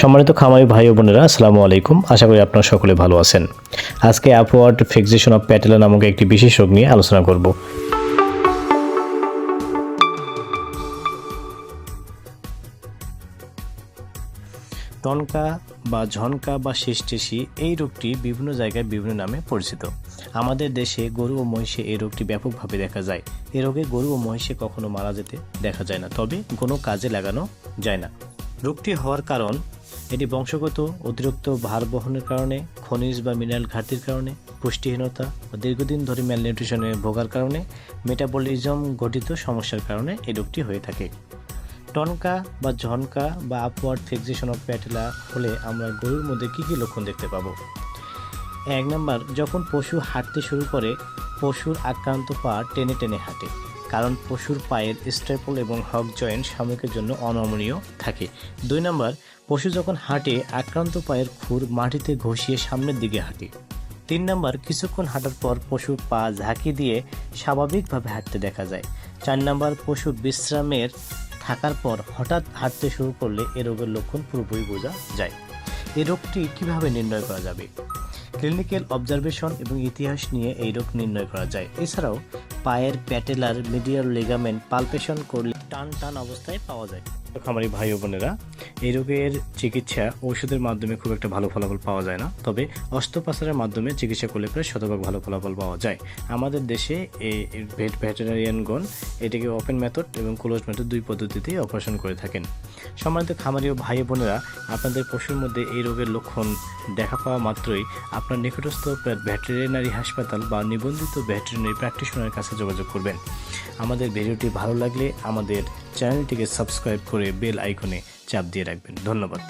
সম্মানিত খামারি ভাই ও বোনেরা, আসসালামু আলাইকুম। আশা করি আপনারা সকলে ভালো আছেন। আজকে অ্যাপওয়ার্ড ফিক্সেশন অফ প্যাটেলা নামক একটি বিশেষ রোগ নিয়ে আলোচনা করব। টনকা বা ঝনকা বা শেষটেশি এই রোগটি বিভিন্ন জায়গায় বিভিন্ন নামে পরিচিত। আমাদের দেশে গরু ও মহিষে এই রোগটি ব্যাপকভাবে দেখা যায়। এ রোগে গরু ও মহিষে কখনো মারা যেতে দেখা যায় না, তবে কোনো কাজে লাগানো যায় না। রোগটি হওয়ার কারণ এটি বংশগত, অতিরিক্ত ভার বহনের কারণে, খনিজ বা মিনারেল ঘাটতির কারণে, পুষ্টিহীনতা ও দীর্ঘদিন ধরে ম্যালনিউট্রিশনে ভোগার কারণে মেটাবলিজম ঘটিত সমস্যার কারণে এই রোগটি হয়ে থাকে। টনকা বা ঝনকা বা আপওয়ার্ড ফিক্সেশন অফ প্যাটেলা হলে আমরা গরুর মধ্যে কী কী লক্ষণ দেখতে পাবো? এক নাম্বার, যখন পশু হাঁটতে শুরু করে, পশুর আক্রান্ত পা টেনে টেনে হাঁটে, কারণ পশুর পায়ের স্ট্রেপল এবং হক জয়েন্ট সাময়িকের জন্য অনমনীয় থাকে। দুই নাম্বার, পশু যখন হাঁটে, আক্রান্ত পায়ের খুর মাটিতে ঘষিয়ে সামনের দিকে হাঁটে। তিন নাম্বার, কিছুক্ষণ হাঁটার পর পশুর পা ঝাঁকি দিয়ে স্বাভাবিকভাবে হাঁটতে দেখা যায়। চার নাম্বার, পশু বিশ্রামের থাকার পর হঠাৎ হাঁটতে শুরু করলে এ রোগের লক্ষণ পুরোপুরি বোঝা যায়। এই রোগটি কীভাবে নির্ণয় করা যাবে? ক্লিনিক্যাল অবজারভেশন এবং ইতিহাস নিয়ে এই রোগ নির্ণয় করা যায়। এছাড়াও, পায়ের প্যাটেলার, মিডিয়াল লিগামেন্ট, পালপেশন করলে টান টান অবস্থায় পাওয়া যায়। খামারি ভাই বোনেরা এই রোগের চিকিৎসা ঔষধের মাধ্যমে খুব একটা ভালো ফলাফল পাওয়া যায় না। তবে অস্ত্রোপচারের মাধ্যমে চিকিৎসা করলে প্রায় শতভাগ ভালো ফলাফল পাওয়া যায়। আমাদের দেশে এই ভেট, ভেটেরিয়ানগণ এটিকে ওপেন মেথড এবং ক্লোজ মেথড দুই পদ্ধতিতেই অপারেশন করে থাকেন। সম্মানিত খামারি ও ভাই বোনেরা, আপনাদের পশুর মধ্যে এই রোগের লক্ষণ দেখা পাওয়া মাত্রই আপনার নিকটস্থ ভেটেরিনারি হাসপাতাল বা নিবন্ধিত ভেটেরিনারি প্র্যাকটিশনারের কাছে যোগাযোগ করবেন। আমাদের ভিডিওটি ভালো লাগলে আমাদের চ্যানেলটিকে সাবস্ক্রাইব করে বেল আইকনে চাপ দিয়ে রাখবেন। ধন্যবাদ।